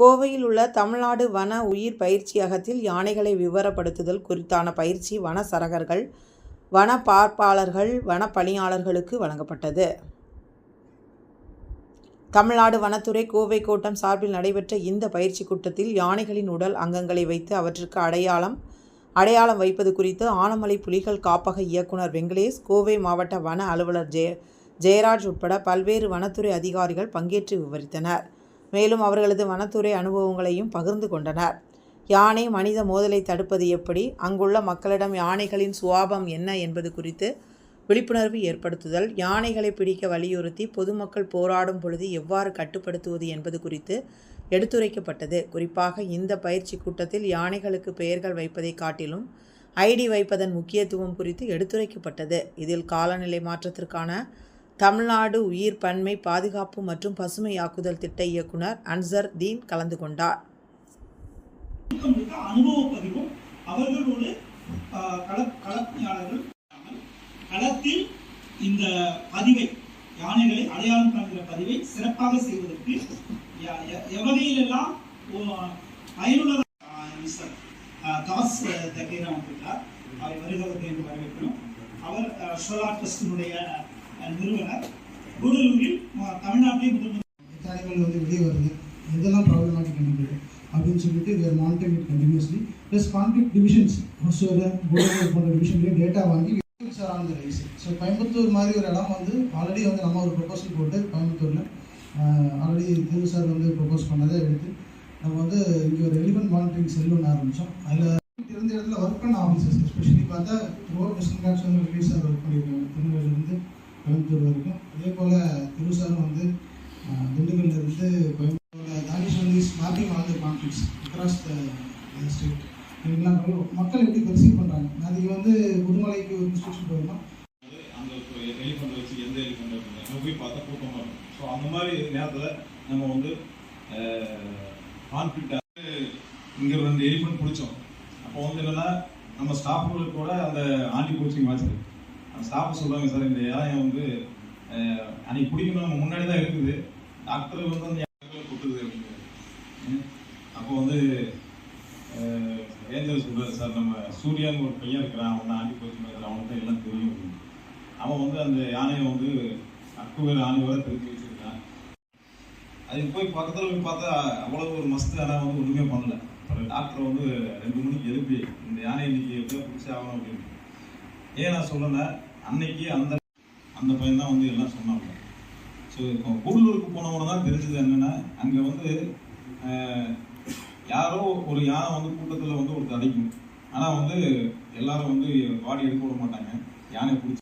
கோவையில் உள்ள தமிழ்நாடு வன உயிர் பயிற்சியகத்தில் யானைகளை விவரப்படுத்துதல் குறித்தான பயிற்சி வன சரகர்கள் வன பார்ப்பாளர்கள் வன பணியாளர்களுக்கு வழங்கப்பட்டது. தமிழ்நாடு வனத்துறை கோவை கோட்டம் சார்பில் நடைபெற்ற இந்த பயிற்சி கூட்டத்தில் யானைகளின் உடல் அங்கங்களை வைத்து அவற்றிற்கு அடையாளம் அடையாளம் வைப்பது குறித்து ஆனமலை புலிகள் காப்பக இயக்குனர் வெங்கடேஷ் கோவை மாவட்ட வன அலுவலர் ஜெய ஜெயராஜ் உட்பட பல்வேறு வனத்துறை அதிகாரிகள் பங்கேற்று விவரித்தனர். மேலும் அவர்களது வனத்துறை அனுபவங்களையும் பகிர்ந்து கொண்டனர். யானை மனித மோதலை தடுப்பது எப்படி? அங்குள்ள மக்களிடம் யானைகளின் சுவாபம் என்ன என்பது குறித்து விழிப்புணர்வு ஏற்படுத்துதல் யானைகளை பிடிக்க வலியுறுத்தி பொதுமக்கள் போராடும் பொழுது எவ்வாறு கட்டுப்படுத்துவது என்பது குறித்து எடுத்துரைக்கப்பட்டது. குறிப்பாக இந்த பயிற்சி கூட்டத்தில் யானைகளுக்கு பெயர்கள் வைப்பதை காட்டிலும் ஐடி வைப்பதன் முக்கியத்துவம் குறித்து எடுத்துரைக்கப்பட்டது. இதில் காலநிலை மாற்றத்திற்கான தமிழ்நாடு உயிர் பன்மை பாதுகாப்பு மற்றும் பசுமையாக்குதல் திட்ட இயக்குனர் அன்சர் தீன் கலந்து கொண்டார். களத்தில் இந்த பதிவை யானைகளை அடையாளம் காண்கிற பதிவை சிறப்பாக செய்வதற்கு எ- எ- எவ்வகையிலெல்லாம் ஓ- தாஸ் தகேரா வந்திருக்கிறார் அவரை வருகிறவர்கள் என்று வரவேற்கிறோம். அவர் ஷோலா ட்ரஸ்டினுடைய நிறுவனர் கூடலூரில் தமிழ்நாட்டிலே முதல் தடைகள் வந்து வெளியே வருது. எதெல்லாம் ப்ராப்ளமேட்டிக் இருக்குது அப்படின்னு சொல்லிட்டு வேறு are monitoring it plus conflict divisions Hosur Kodur போன்ற டிவிஷன்லேயும் டேட்டா வாங்கி sir on the rise so Coimbatore மாதிரி ஒரு இடம் வந்து ஆல்ரெடி வந்து நம்ம ஒரு ப்ரொபோசல் போட்டு கோயம்புத்தூரில் ஆல்ரெடி திரு சார் வந்து ப்ரொபோஸ் பண்ணதை எடுத்து நம்ம வந்து இங்கே ஒரு எலிமெண்ட் மானிட்டரிங் செல் ஒன்று ஆரம்பித்தோம் அதில் இருந்த இடத்துல ஒர்க் பண்ண ஆஃபீஸர்ஸ் எஸ்பெஷலி பார்த்தா ரோட் வெஸ்டர்ன் காட்ஸ் வந்து ரிலீஸ் சார் ஒர்க் பண்ணியிருக்காங்க திருநெல்வேலியிலேருந்து கோயம்புத்தூர் வரைக்கும் அதே போல் திருசாரும் வந்து திண்டுக்கல்ல இருந்து கோயம்புத்தூர் தானிஷ் வந்து smarting all the conflicts across the state எல்லாம் மக்கள் எப்படி பெர்சீவ் பண்ணுறாங்க அதுக்கு வந்து குருமலைக்கு ஒரு இன்ஸ்ட்ரக்ஷன் போயிருந்தோம் அந்த எலிஃபண்ட் வச்சு எந்த எலிஃபண்ட் வச்சுருந்தாங்க அங்கே போய் பார்த்தா கூட்டமாக இருக்கும். ஸோ அந்த மாதிரி நேரத்தில் நம்ம வந்து கான்ஃபிளிக்டாக இங்கே ரெண்டு எலிஃபண்ட் பிடிச்சோம். அப்போ வந்து என்னென்னா நம்ம ஸ்டாஃப்களுக்கு கூட அந்த ஆண்டி கோச்சிங் வாட்சது ஸ்டாஃப் சொல்கிறாங்க சார் இந்த யானை வந்து அன்னைக்கு பிடிக்கணும் முன்னாடி தான் இருக்குது டாக்டர் வந்து அந்த யானை கொட்டுது அப்படின்னு அப்போ வந்து ஏஞ்சல் சொல்கிறாரு சார் நம்ம சூர்யான்னு ஒரு பையன் இருக்கிறான் அவன் ஆண்டி போச்சு இருக்கிறான் அவனுக்கு எல்லாம் தெரியும் அவன் வந்து அந்த யானையை வந்து அக்குவேர் ஆணி வரை திருப்பி வச்சுருக்கான். அதுக்கு போய் பக்கத்தில் போய் பார்த்தா அவ்வளோ ஒரு மஸ்து ஆனால் வந்து ஒன்றுமே பண்ணல. அப்புறம் டாக்டரை வந்து ரெண்டு மணிக்கு எழுப்பி இந்த யானை இன்னைக்கு எப்படியோ பிடிச்சி ஆகணும் அப்படின்னு. ஏன் நான் சொல்லலை? அன்னைக்கு அந்த அந்த பையன் தான் வந்து எல்லாம் சொன்னாங்க. ஸோ இப்போ கூடலூருக்கு போனவங்க தான் தெரிஞ்சது என்னென்னா அங்கே வந்து யாரோ ஒரு யானை வந்து கூட்டத்தில் வந்து ஒருத்தர் அடிக்கும். ஆனால் வந்து எல்லாரும் வந்து பாடி எடுக்க விட மாட்டாங்க. யானை பிடிச்சி